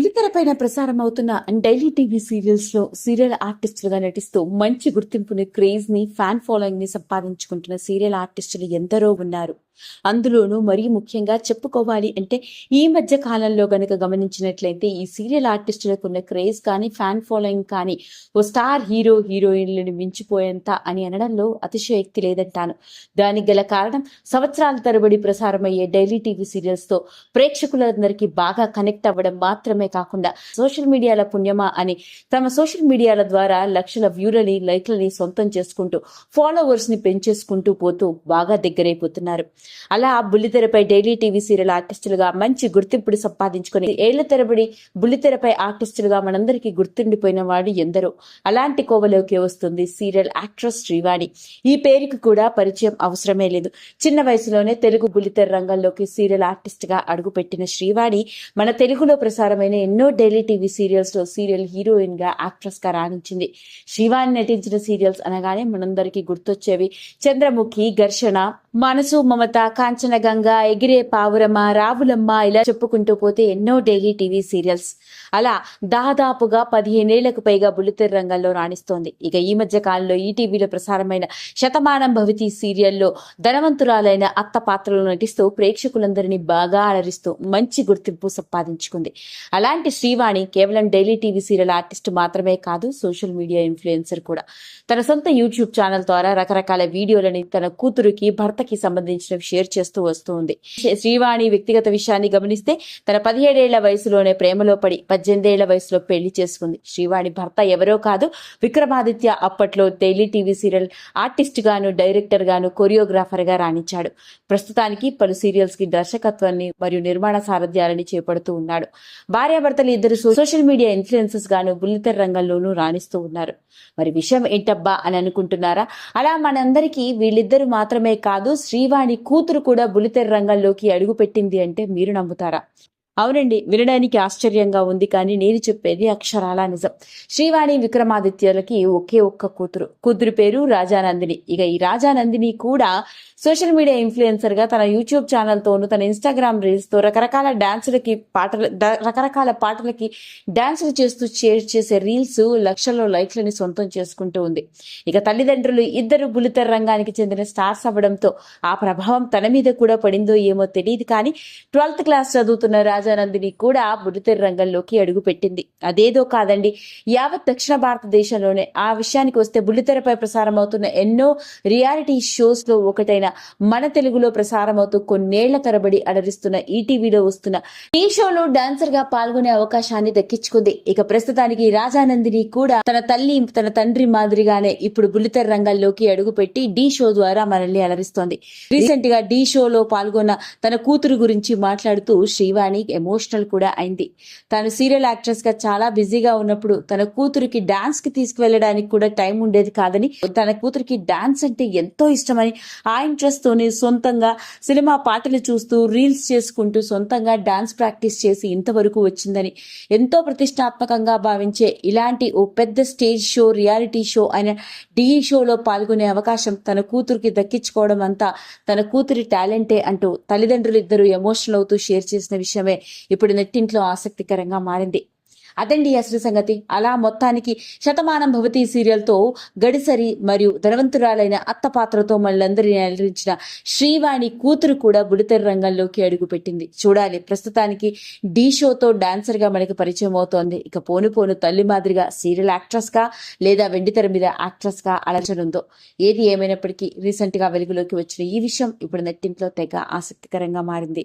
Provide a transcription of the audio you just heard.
బుల్లితెరపైన ప్రసారం అవుతున్న daily TV సీరియల్స్లో సీరియల్ ఆర్టిస్టులుగా నటిస్తూ మంచి గుర్తింపుని క్రేజ్ని ఫ్యాన్ ఫాలోయింగ్ని సంపాదించుకుంటున్న సీరియల్ ఆర్టిస్టులు ఎందరో ఉన్నారు. అందులోనూ మరీ ముఖ్యంగా చెప్పుకోవాలి అంటే ఈ మధ్య కాలంలో గనుక గమనించినట్లయితే ఈ సీరియల్ ఆర్టిస్టులకు ఉన్న క్రేజ్ కానీ ఫ్యాన్ ఫాలోయింగ్ కానీ ఓ స్టార్ హీరో హీరోయిన్లను మించిపోయేంత అని అనడంలో అతిశయోక్తి లేదంటాను. దానికి గల కారణం సంవత్సరాల తరబడి ప్రసారమయ్యే డైలీ టీవీ సీరియల్స్తో ప్రేక్షకులందరికీ బాగా కనెక్ట్ అవ్వడం మాత్రమే కాకుండా సోషల్ మీడియాల పుణ్యమా అని తమ సోషల్ మీడియాల ద్వారా లక్షల వ్యూలని లైక్లని సొంతం చేసుకుంటూ ఫాలోవర్స్ని పెంచేసుకుంటూ పోతూ బాగా దగ్గరైపోతున్నారు. అలా బుల్లితెరపై డైలీ టీవీ సీరియల్ ఆర్టిస్టులుగా మంచి గుర్తింపుడు సంపాదించుకుని ఏళ్ళ తరబడి బుల్లితెరపై ఆర్టిస్టులుగా మనందరికీ గుర్తుండిపోయిన వాడు ఎందరో. అలాంటి కోవలోకి వస్తుంది సీరియల్ యాక్ట్రెస్ శ్రీవాణి. ఈ పేరుకి కూడా పరిచయం అవసరమే లేదు. చిన్న వయసులోనే తెలుగు బుల్లితెర రంగంలోకి సీరియల్ ఆర్టిస్ట్గా అడుగుపెట్టిన శ్రీవాణి మన తెలుగులో ప్రసారమైన ఎన్నో డైలీ టీవీ సీరియల్స్లో సీరియల్ హీరోయిన్గా యాక్ట్రెస్గా రాణించింది. శ్రీవాణి నటించిన సీరియల్స్ అనగానే మనందరికీ గుర్తొచ్చేవి. చంద్రముఖి ఘర్షణ మనసు మమత కాంచన గంగ ఎగిరే పావురమ్మ రావులమ్మ ఇలా చెప్పుకుంటూ పోతే ఎన్నో డైలీ టీవీ సీరియల్స్. అలా దాదాపుగా పదిహేనేళ్ళకు పైగా బుల్లితెర రంగంలో రాణిస్తోంది. ఇక ఈ మధ్య కాలంలో ఈ టీవీలో ప్రసారమైన శతమానం భవతి సీరియల్లో ధనవంతురాలైన అత్త పాత్రలో నటిస్తూ ప్రేక్షకులందరినీ బాగా అలరిస్తూ మంచి గుర్తింపు సంపాదించుకుంది. అలాంటి శ్రీవాణి కేవలం డైలీ టీవీ సీరియల్ ఆర్టిస్ట్ మాత్రమే కాదు సోషల్ మీడియా ఇన్ఫ్లుయెన్సర్ కూడా. తన సొంత యూట్యూబ్ ఛానల్ ద్వారా రకరకాల వీడియోలని తన కూతురుకి భర్తకి సంబంధించినవి షేర్ చేస్తూ వస్తుంది. శ్రీవాణి వ్యక్తిగత విషయాన్ని గమనిస్తే తన పదిహేడేళ్ళ వయసులోనే ప్రేమలో పడి పద్దెనిమిదేళ్ళ వయసులో పెళ్ళి చేసుకుంది. శ్రీవాణి భర్త ఎవరో కాదు విక్రమాదిత్య అప్పట్లో డైలీ టీవీ సీరియల్ ఆర్టిస్ట్ గాను డైరెక్టర్ గాను కొరియోగ్రాఫర్గా రాణించాడు. ప్రస్తుతానికి పలు సీరియల్స్కి దర్శకత్వాన్ని మరియు నిర్మాణ సారథ్యాలని చేపడుతూ ఉన్నాడు. భార్యాభర్తలు ఇద్దరు సోషల్ మీడియా ఇన్ఫ్లుయెన్సెస్ గాను బుల్లితెర రంగంలోనూ రాణిస్తూ ఉన్నారు. మరి విషయం ఏంటబ్బా అని అనుకుంటున్నారా? అలా మనందరికీ వీళ్ళిద్దరు మాత్రమే కాదు శ్రీవాణి కూతురు కూడా బుల్లితెర రంగంలోకి అడుగుపెట్టింది అంటే మీరు నమ్ముతారా? అవునండి వినడానికి ఆశ్చర్యంగా ఉంది కానీ నేను చెప్పేది అక్షరాల నిజం. శ్రీవాణి విక్రమాదిత్యులకి ఒకే ఒక్క కూతురు. కూతురు పేరు రాజానందిని. ఇక ఈ రాజానందిని కూడా సోషల్ మీడియా ఇన్ఫ్లుయెన్సర్గా తన యూట్యూబ్ ఛానల్ తోను తన ఇన్స్టాగ్రామ్ రీల్స్తో రకరకాల డాన్సులకి పాటలు రకరకాల పాటలకి డాన్సులు చేస్తూ షేర్ చేసే రీల్స్ లక్షల్లో లైక్లని సొంతం చేసుకుంటూ ఉంది. ఇక తల్లిదండ్రులు ఇద్దరు బులితెర రంగానికి చెందిన స్టార్స్ అవ్వడంతో ఆ ప్రభావం తన మీద కూడా పడిందో ఏమో తెలియదు కానీ ట్వెల్త్ క్లాస్ చదువుతున్న రాజానందిని కూడా బుల్లితెర రంగంలోకి అడుగుపెట్టింది. అదేదో కాదండి యావత్ దక్షిణ భారతదేశంలోనే ఆ విషయానికి వస్తే బుల్లితెరపై ప్రసారం అవుతున్న ఎన్నో రియాలిటీ షోస్లో ఒకటైన మన తెలుగులో ప్రసారం అవుతూ కొన్నేళ్ళ తరబడి అలరిస్తున్న ఈటీవీలో వస్తున్న ఈ షోలో డాన్సర్గా పాల్గొనే అవకాశాన్ని దక్కించుకుంది. ఇక ప్రస్తుతానికి రాజానందిని కూడా తన తల్లి తన తండ్రి మాదిరిగానే ఇప్పుడు బుల్లితెర రంగంలోకి అడుగుపెట్టి డి షో ద్వారా మనల్ని అలరిస్తోంది. రీసెంట్గా డి షోలో పాల్గొన్న తన కూతురు గురించి మాట్లాడుతూ శ్రీవాణి ఎమోషనల్ కూడా అయింది. తాను సీరియల్ యాక్ట్రెస్గా చాలా బిజీగా ఉన్నప్పుడు తన కూతురికి డాన్స్కి తీసుకువెళ్ళడానికి కూడా టైం ఉండేది కాదని తన కూతురికి డాన్స్ అంటే ఎంతో ఇష్టమని ఆ ఇంట్రెస్ట్ తోనే సొంతంగా సినిమా పాటలు చూస్తూ రీల్స్ చేసుకుంటూ సొంతంగా డాన్స్ ప్రాక్టీస్ చేసి ఇంతవరకు వచ్చిందని ఎంతో ప్రతిష్టాత్మకంగా భావించే ఇలాంటి ఓ పెద్ద స్టేజ్ షో రియాలిటీ షో అయిన డిఈ షోలో పాల్గొనే అవకాశం తన కూతురికి దక్కించుకోవడం అంతా తన కూతురి టాలెంటే అంటూ తల్లిదండ్రులు ఇద్దరు ఎమోషనల్ అవుతూ షేర్ చేసిన విషయమే. ఇప్పుడు నెట్టింట్లో ఆసక్తికరంగా మారింది. అదండి అసలు సంగతి. అలా మొత్తానికి శతమానం భవతి సీరియల్తో గడిసరి మరియు ధనవంతురాలైన అత్త పాత్రతో మళ్ళందరినీ అలరించిన శ్రీవాణి కూతురు కూడా బుడితెర రంగంలోకి అడుగుపెట్టింది. చూడాలి. ప్రస్తుతానికి డి షోతో డాన్సర్గా మనకి పరిచయం అవుతోంది. ఇక పోను పోను తల్లి మాదిరిగా సీరియల్ యాక్ట్రెస్గా లేదా వెండితెర మీద యాక్ట్రెస్గా అలచనుందో? ఏది ఏమైనప్పటికీ రీసెంట్గా వెలుగులోకి వచ్చిన ఈ విషయం ఇప్పుడు నెట్టింట్లో తెగ ఆసక్తికరంగా మారింది.